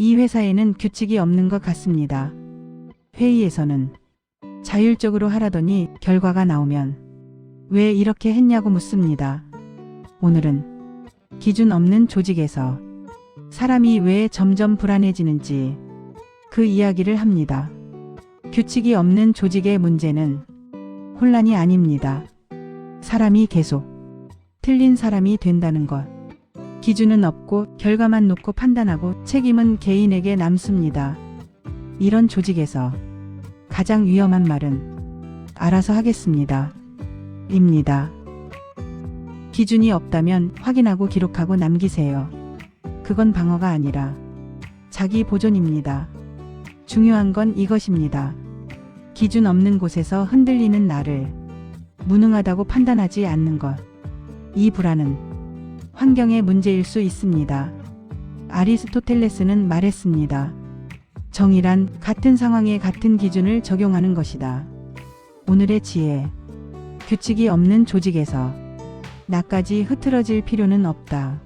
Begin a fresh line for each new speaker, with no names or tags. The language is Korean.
이 회사에는 규칙이 없는 것 같습니다. 회의에서는 자율적으로 하라더니 결과가 나오면 왜 이렇게 했냐고 묻습니다. 오늘은 기준 없는 조직에서 사람이 왜 점점 불안해지는지 그 이야기를 합니다. 규칙이 없는 조직의 문제는 혼란이 아닙니다. 사람이 계속 틀린 사람이 된다는 것. 기준은 없고 결과만 놓고 판단하고 책임은 개인에게 남습니다. 이런 조직에서 가장 위험한 말은 알아서 하겠습니다. 입니다. 기준이 없다면 확인하고 기록하고 남기세요. 그건 방어가 아니라 자기 보존입니다. 중요한 건 이것입니다. 기준 없는 곳에서 흔들리는 나를 무능하다고 판단하지 않는 것. 이 불안은 환경의 문제일 수 있습니다. 아리스토텔레스는 말했습니다. 정의란 같은 상황에 같은 기준을 적용하는 것이다. 오늘의 지혜. 규칙이 없는 조직에서 나까지 흐트러질 필요는 없다.